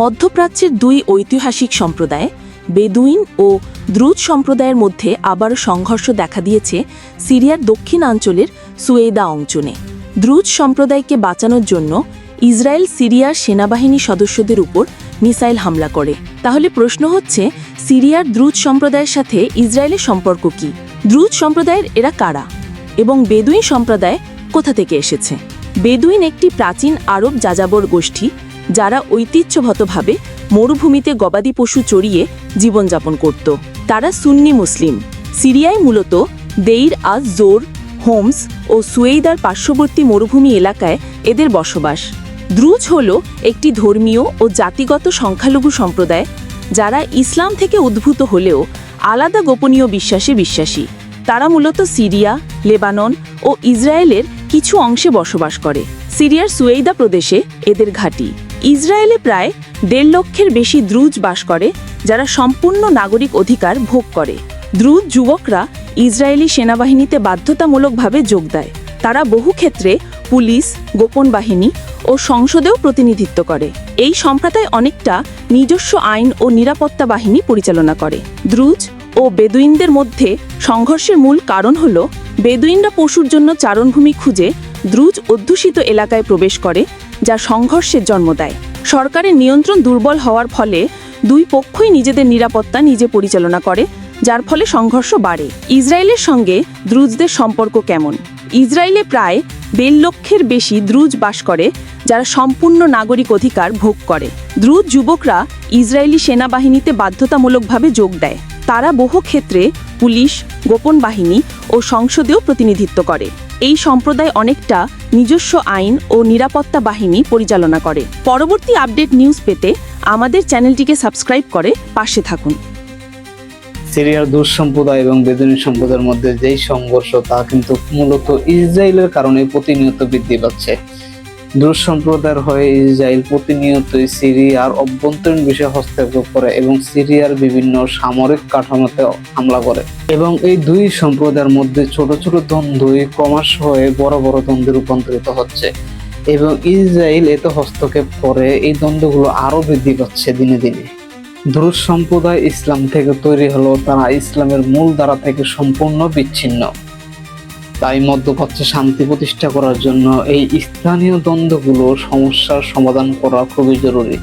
মধ্যপ্রাচ্যের দুই ঐতিহাসিক সম্প্রদায়, বেদুইন ও দ্রুজ সম্প্রদায়ের মধ্যে আবার সংঘর্ষ দেখা দিয়েছে সিরিয়ার দক্ষিণাঞ্চলের সুয়েদা অঞ্চলে। দ্রুজ সম্প্রদায়কে বাঁচানোর জন্য ইসরায়েল সিরিয়ার সেনাবাহিনী সদস্যদের উপর মিসাইল হামলা করে। তাহলে প্রশ্ন হচ্ছে, সিরিয়ার দ্রুজ সম্প্রদায়ের সাথে ইসরায়েলের সম্পর্ক কি? দ্রুজ সম্প্রদায়ের এরা কারা? এবং বেদুইন সম্প্রদায় কোথা থেকে এসেছে? বেদুইন একটি প্রাচীন আরব যাযাবর গোষ্ঠী যারা ঐতিহ্যগতভাবে মরুভূমিতে গবাদি পশু চড়িয়ে জীবনযাপন করত। তারা সুন্নি মুসলিম। সিরিয়ায় মূলত দেইর আজ জোর, হোমস ও সুয়েইদার পার্শ্ববর্তী মরুভূমি এলাকায় এদের বসবাস। দ্রুজ হল একটি ধর্মীয় ও জাতিগত সংখ্যালঘু সম্প্রদায় যারা ইসলাম থেকে উদ্ভূত হলেও আলাদা গোপনীয় বিশ্বাসে বিশ্বাসী। তারা মূলত সিরিয়া, লেবানন ও ইসরায়েলের কিছু অংশে বসবাস করে। সিরিয়ার সুয়েইদা প্রদেশে এদের ঘাঁটি। ইসরায়েলে প্রায় দেড় লক্ষের বেশি দ্রুজ বাস করে, যারা সম্পূর্ণ নাগরিক অধিকার ভোগ করে। দ্রুজ যুবকরা ইসরায়েলি সেনাবাহিনীতে বাধ্যতামূলকভাবে যোগ দেয়। তারা বহু ক্ষেত্রে পুলিশ, গোপন বাহিনী ও সংসদেও প্রতিনিধিত্ব করে। এই সম্প্রদায় অনেকটা নিজস্ব আইন ও নিরাপত্তা বাহিনী পরিচালনা করে। দ্রুজ ও বেদুইনদের মধ্যে সংঘর্ষের মূল কারণ হল, বেদুইনরা পশুর জন্য চারণভূমি খুঁজে দ্রুজ অধ্যুষিত এলাকায় প্রবেশ করে যা সংঘর্ষের জন্ম দেয়। সরকারের নিয়ন্ত্রণ দুর্বল হওয়ার ফলে দুই পক্ষই নিজেদের নিরাপত্তা নিজে পরিচালনা করে, যার ফলে সংঘর্ষ বাড়ে। ইসরায়েলের সঙ্গে দ্রুজদের সম্পর্ক কেমন? ইসরায়েলে প্রায় দেড় লক্ষের বেশি দ্রুজ বাস করে, যারা সম্পূর্ণ নাগরিক অধিকার ভোগ করে। দ্রুজ যুবকরা ইসরায়েলি সেনাবাহিনীতে বাধ্যতামূলকভাবে যোগ দেয়। তারা বহু ক্ষেত্রে পুলিশ, গোপন বাহিনী ও সংসদেও প্রতিনিধিত্ব করে। এই সম্প্রদায় অনেকটা নিজস্ব আইন ও নিরাপত্তা বাহিনী পরিচালনা করে। পরবর্তী আপডেট নিউজ পেতে আমাদের চ্যানেলটিকে সাবস্ক্রাইব করে পাশে থাকুন। সিরিয়ার দূর সম্প্রদায় এবং বেদুনি সম্প্রদায়ের মধ্যে যেই সংঘর্ষ, তা কিন্তু মূলত ইসরায়েলের কারণে প্রতিনিয়ত বৃদ্ধি পাচ্ছে। দূর সম্প্রদায়ের হয়ে ইসরায়েল প্রতিনিয়তই সিরিয়ার অভ্যন্তরীণ বিষয়ে হস্তক্ষেপ করে এবং সিরিয়ার বিভিন্ন সামরিক কাঠামোতে হামলা করে। এবং এই দুই সম্প্রদায়ের মধ্যে ছোট ছোট দ্বন্দ্বই ক্রমাশ হয়ে বড় বড় দ্বন্দ্বে রূপান্তরিত হচ্ছে। এবং ইসরায়েল এতে হস্তক্ষেপ করে এই দ্বন্দ্বগুলো আরও বৃদ্ধি পাচ্ছে দিনে দিনে। দ্রুজ সম্প্রদায় ইসলাম থেকে তৈরি হলো তারা ইসলামের মূল ধারা থেকে সম্পূর্ণ বিচ্ছিন্ন। তাই মধ্যপ্রাচ্যে শান্তি প্রতিষ্ঠা করার জন্য এই স্থানীয় দ্বন্দ্বগুলো সমস্যার সমাধান করা খুবই জরুরি।